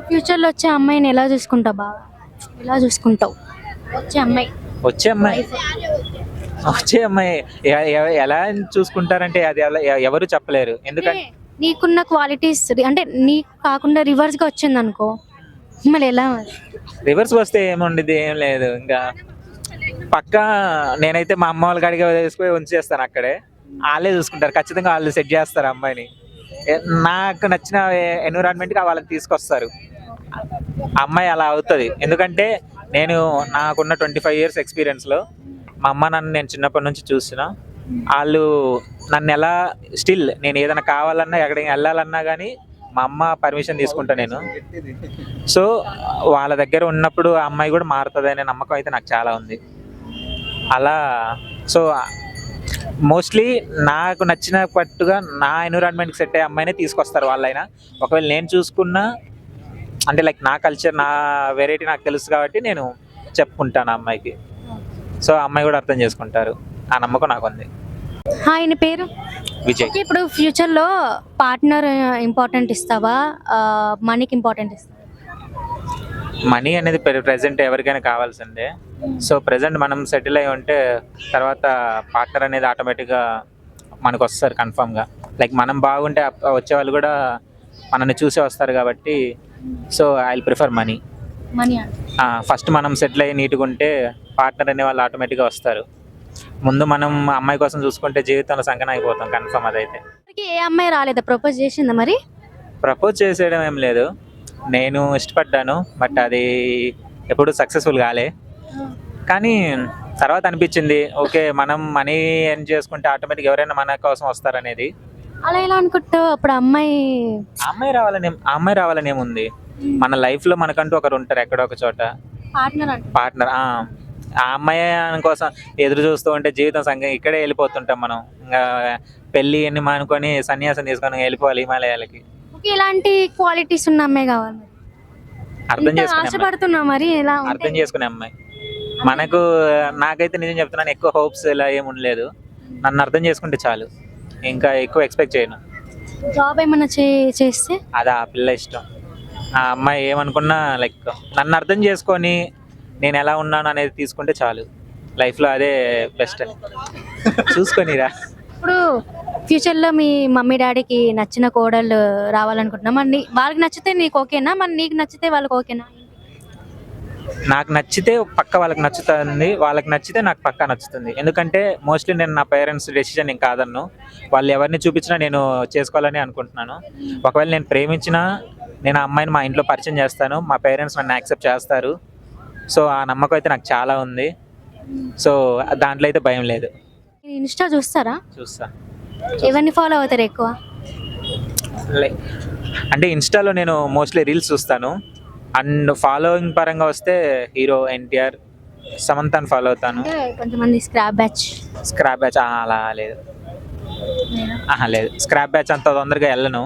ఫ్యూచర్లో వచ్చే అమ్మాయిని ఎలా చూసుకుంటావు బాగా ఎలా చూసుకుంటావు? వచ్చే అమ్మాయి. వచ్చే అమ్మాయి? వచ్చే అమ్మాయి. ఎలా చూసుకుంటారంటే అది ఎవరు చెప్పలేరు. ఎందుకంటే నీకున్న క్వాలిటీస్ అంటే నీకు కాకుండా రివర్స్గా వచ్చింది అనుకో మళ్ళీ ఎలా? రివర్స్ వస్తే ఏముండదు ఏం లేదు. ఇంకా పక్కా నేనైతే మా అమ్మ వాళ్ళ కాడికి వేసుకుని ఉంచేస్తాను అక్కడే. వాళ్ళే చూసుకుంటారు. ఖచ్చితంగా వాళ్ళు సెట్ చేస్తారు అమ్మాయిని. నాకు నచ్చిన ఎన్విరాన్మెంట్కి వాళ్ళకి తీసుకొస్తారు. అమ్మాయి అలా అవుతుంది. ఎందుకంటే నేను నాకున్న ట్వంటీ ఫైవ్ ఇయర్స్ ఎక్స్పీరియన్స్లో మా అమ్మ నన్ను నేను చిన్నప్పటి నుంచి చూసిన. వాళ్ళు నన్ను ఎలా స్టిల్ నేను ఏదైనా కావాలన్నా ఎక్కడికి వెళ్ళాలన్నా కానీ మా అమ్మ పర్మిషన్ తీసుకుంటా నేను. సో వాళ్ళ దగ్గర ఉన్నప్పుడు ఆ అమ్మాయి కూడా మారుతుంది అనే నమ్మకం అయితే నాకు చాలా ఉంది. అలా సో మోస్ట్లీ నాకు నచ్చిన పట్టుగా నా ఎన్విరాన్మెంట్కి సెట్ అయ్యే అమ్మాయినే తీసుకొస్తారు వాళ్ళైనా. ఒకవేళ నేను చూసుకున్నా అంటే లైక్ నా కల్చర్ నా వెరైటీ నాకు తెలుసు కాబట్టి నేను చెప్పుకుంటాను అమ్మాయికి. సో అమ్మాయి కూడా అర్థం చేసుకుంటారు. ఆ నమ్మకం నాకు ఉంది ఆయన పేరు? విజయ్. ఇప్పుడు ఫ్యూచర్లో పార్ట్నర్ ఇంపార్టెంట్ ఇస్తావా? మనీకి ఇంపార్టెంట్ ఇస్తావా? మనీ అనేది ప్రెసెంట్ ఎవరికైనా కావాల్సిందే. సో ప్రెసెంట్ మనం సెటిల్ అయి ఉంటే తర్వాత పార్ట్నర్ అనేది ఆటోమేటిక్గా మనకు వస్తారు కన్ఫామ్గా లైక్ మనం బాగుంటే వచ్చే వాళ్ళు కూడా మనల్ని చూసే వస్తారు కాబట్టి so I prefer money money first మనం సెటిల్ అయ్యి నీట్గా ఉంటే పార్ట్నర్ అనే వాళ్ళు ఆటోమేటిక్గా వస్తారు. ముందు మనం అమ్మాయి కోసం చూసుకుంటే జీవితంలో సంకన అయిపోతాం కన్ఫర్మ్ అదైతే. ఏ అమ్మాయి రాలేదా? ప్రపోజ్ చేసిందా మరి? ప్రపోజ్ చేసేయడం ఏం లేదు. నేను ఇష్టపడ్డాను బట్ అది ఎప్పుడు సక్సెస్ఫుల్ కాలే. కానీ తర్వాత అనిపించింది ఓకే మనం మనీ ఎర్న్ చేసుకుంటే ఆటోమేటిక్ ఎవరైనా మన కోసం వస్తారనేది. అలా ఎలా అనుకుంటావు అప్పుడు అమ్మాయి అమ్మాయి రావాలని అమ్మాయి రావాలని ఏముంది మన లైఫ్లో మనకంటూ ఒకరు ఉంటారు ఎక్కడో ఒక చోట. పార్ట్నర్ పార్ట్నర్ ఆ. అమ్మాయి కోసం ఎదురు చూస్తూ ఉంటే జీవితం సంఘం ఇక్కడే వెళ్ళిపోతుంటాం మనం. ఇంకా పెళ్ళి అన్ని మానుకొని సన్యాసం తీసుకొని వెళ్ళిపోవాలి హిమాలయాలకి. ఇలాంటి క్వాలిటీస్ ఉన్న అమ్మాయి కావాలి. అర్థం చేసుకునే. ఆశపడుతున్నా మరి ఎలా ఉంటే? అర్థం చేసుకునే అమ్మాయి. మనకు నాకైతే నిజం చెప్తున్నాను ఎక్కువ హోప్స్ ఇలా ఏమి ఉండలేదు. నన్ను అర్థం చేసుకుంటే చాలు. ఇంకా ఎక్కువ ఎక్స్పెక్ట్ చేయను. జాబ్ ఏమన్నా చే- చేస్తే? అది ఆ పిల్ల ఇష్టం. ఆ అమ్మాయి ఏమనుకున్నా లైక్ నన్ను అర్థం చేసుకొని నేను ఎలా ఉన్నాను అనేది తీసుకుంటే చాలు. లైఫ్లో అదే బెస్ట్ అని చూసుకొనిరా ఇప్పుడు ఫ్యూచర్లో మీ మమ్మీ డాడీకి నచ్చిన కోడలు రావాలనుకుంటున్నా. మరి వాళ్ళకి నచ్చితే నీకు ఓకేనా? మరి నీకు నచ్చితే వాళ్ళకి ఓకేనా? నాకు నచ్చితే పక్క వాళ్ళకి నచ్చుతుంది వాళ్ళకి నచ్చితే నాకు పక్క నచ్చుతుంది. ఎందుకంటే మోస్ట్లీ నేను నా పేరెంట్స్ డెసిషన్ నేను కాదన్ను. వాళ్ళు ఎవరిని చూపించినా నేను చేసుకోవాలని అనుకుంటున్నాను. ఒకవేళ నేను ప్రేమించినా నేను ఆ అమ్మాయిని మా ఇంట్లో పరిచయం చేస్తాను మా పేరెంట్స్ నన్ను యాక్సెప్ట్ చేస్తారు. సో ఆ నమ్మకం అయితే నాకు చాలా ఉంది. సో దాంట్లో అయితే భయం లేదు. ఇన్స్టా చూస్తారా? చూస్తా. ఎవరిని ఫాలో అవుతారు ఎక్కువ? అంటే ఇన్స్టాలో నేను మోస్ట్లీ రీల్స్ చూస్తాను. అండ్ ఫాలోయింగ్ పరంగా వస్తే హీరో ఎన్టీఆర్ సమంతాన్ని ఫాలో అవుతాను. కొంతమంది స్క్రాప్ బ్యాచ్ స్క్రాప్ బ్యాచ్ అలా లేదు. లేదు? స్క్రాప్ బ్యాచ్ అంత తొందరగా వెళ్ళను.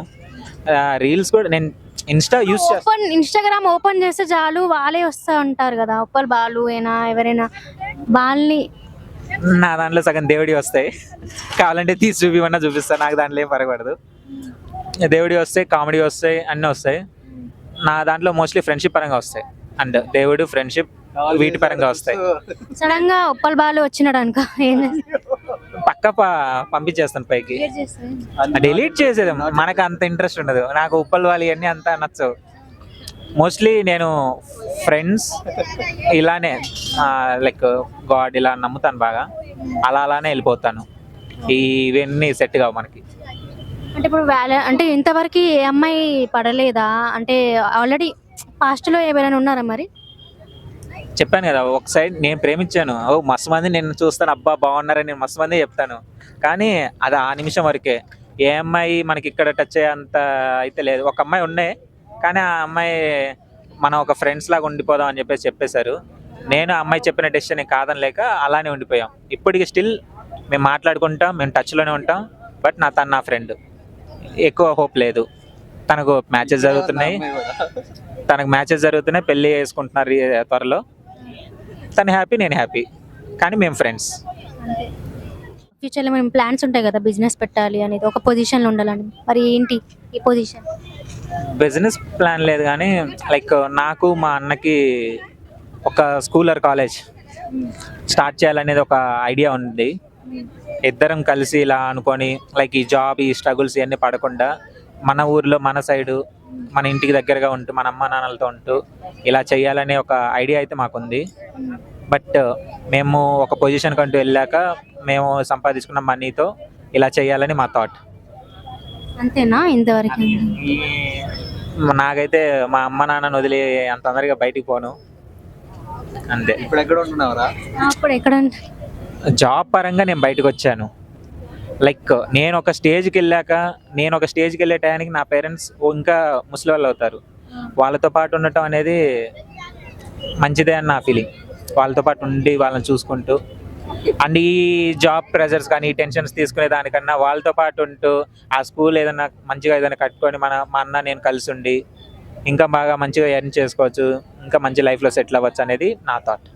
రీల్స్ కూడా నేను ఇన్స్టా యూస్ చేస్తాను ఓపెన్ ఇన్స్టాగ్రామ్ ఓపెన్ చేస్తే చాలు వాళ్ళే వస్తూ ఉంటారు కదా. ఉప్పల్ బాలు అయినా ఎవరైనా. వాళ్ళని నా దాంట్లో సగం దేవుడి వస్తాయి. కావాలంటే తీసి చూపిమన్నా చూపిస్తాను నాకు దాంట్లో ఏం పరగబడదు. దేవుడి వస్తాయి కామెడీ వస్తాయి అన్నీ వస్తాయి. నా దాంట్లో మోస్ట్లీ ఫ్రెండ్షిప్ పరంగా వస్తాయి. అండ్ దేవుడు ఫ్రెండ్షిప్ వీటి పరంగా వస్తాయి. సడన్గా ఉప్పల్ బాలు వచ్చినాడు అనుకో? పక్క పంపించేస్తాను పైకి. డిలీట్ చేసేది. మనకు అంత ఇంట్రెస్ట్ ఉండదు. నాకు ఉప్పల్ వాళ్ళు ఇవన్నీ అంత నచ్చవు. మోస్ట్లీ నేను ఫ్రెండ్స్ ఇలానే లైక్ గాడ్ ఇలా నమ్ముతాను బాగా. అలా అలానే వెళ్ళిపోతాను. ఇవన్నీ సెట్ కావు మనకి. అంటే ఇప్పుడు వేల అంటే ఇంతవరకు ఏ అమ్మాయి పడలేదా? అంటే ఆల్రెడీ పాస్ట్లో ఎవరైనా ఉన్నారా మరి? చెప్పాను కదా ఒక సైడ్ నేను ప్రేమించాను. ఓ మస్తు మంది నేను చూస్తాను. అబ్బా బాగున్నారని నేను మస్తు మంది చెప్తాను. కానీ అది ఆ నిమిషం వరకే. ఏ అమ్మాయి మనకి ఇక్కడ టచ్ అయ్యేంత అయితే లేదు. ఒక అమ్మాయి ఉన్నాయి కానీ ఆ అమ్మాయి మనం ఒక ఫ్రెండ్స్ లాగా ఉండిపోదాం అని చెప్పేసి చెప్పేశారు. నేను ఆ అమ్మాయి చెప్పిన డెసిషన్ కాదని లేక అలానే ఉండిపోయాం. ఇప్పటికి స్టిల్ మేము మాట్లాడుకుంటాం మేము టచ్లోనే ఉంటాం బట్ నా తను నా ఫ్రెండ్ ఎక్కువ హోప్ లేదు. తనకు మ్యాచెస్ జరుగుతున్నాయి. తనకు మ్యాచెస్ జరుగుతున్నాయి పెళ్ళి చేసుకుంటున్నారు త్వరలో. తను హ్యాపీ నేను హ్యాపీ కానీ మేము ఫ్రెండ్స్ ఫ్యూచర్లో మేము ప్లాన్స్ ఉంటాయి కదా? బిజినెస్ పెట్టాలి అనేది ఒక పొజిషన్లో ఉండాలని. మరి ఏంటి ఈ పొజిషన్ బిజినెస్ ప్లాన్ లేదు కానీ లైక్ నాకు మా అన్నకి ఒక స్కూల్ ఆర్ కాలేజ్ స్టార్ట్ చేయాలనేది ఒక ఐడియా ఉంది. ఇద్దరం కలిసి ఇలా అనుకొని లైక్ ఈ జాబ్ ఈ స్ట్రగుల్స్ ఇవన్నీ పడకుండా మన ఊర్లో మన సైడు మన ఇంటికి దగ్గరగా ఉంటూ మన అమ్మ నాన్నలతో ఉంటూ ఇలా చేయాలనే ఒక ఐడియా అయితే మాకుంది. బట్ మేము ఒక పొజిషన్ కంటూ వెళ్ళాక మేము సంపాదించుకున్న మనీతో ఇలా చేయాలని మా థాట్ అంతేనా? ఇంతవరకు? నాకైతే మా అమ్మ నాన్నని వదిలి అంత తొందరగా బయటికి పోను. అంతే. ఇప్పుడు ఎక్కడ ఉంటున్నావురా? అప్పుడు ఎక్కడ జాబ్ పరంగా నేను బయటకు వచ్చాను. లైక్ నేను ఒక స్టేజ్కి వెళ్ళాక నేను ఒక స్టేజ్కి వెళ్ళే టయానికి నా పేరెంట్స్ ఇంకా ముసలి వాళ్ళు అవుతారు. వాళ్ళతో పాటు ఉండటం అనేది మంచిదే అని నా ఫీలింగ్. వాళ్ళతో పాటు ఉండి వాళ్ళని చూసుకుంటూ. అండ్ ఈ జాబ్ ప్రెజర్స్ కానీ ఈ టెన్షన్స్ తీసుకునే దానికన్నా వాళ్ళతో పాటు ఉంటూ ఆ స్కూల్ ఏదైనా మంచిగా ఏదైనా కట్టుకొని మన మా అన్న నేను కలిసి ఉండి ఇంకా బాగా మంచిగా ఎర్న్ చేసుకోవచ్చు ఇంకా మంచి లైఫ్లో సెటిల్ అవ్వచ్చు అనేది నా థాట్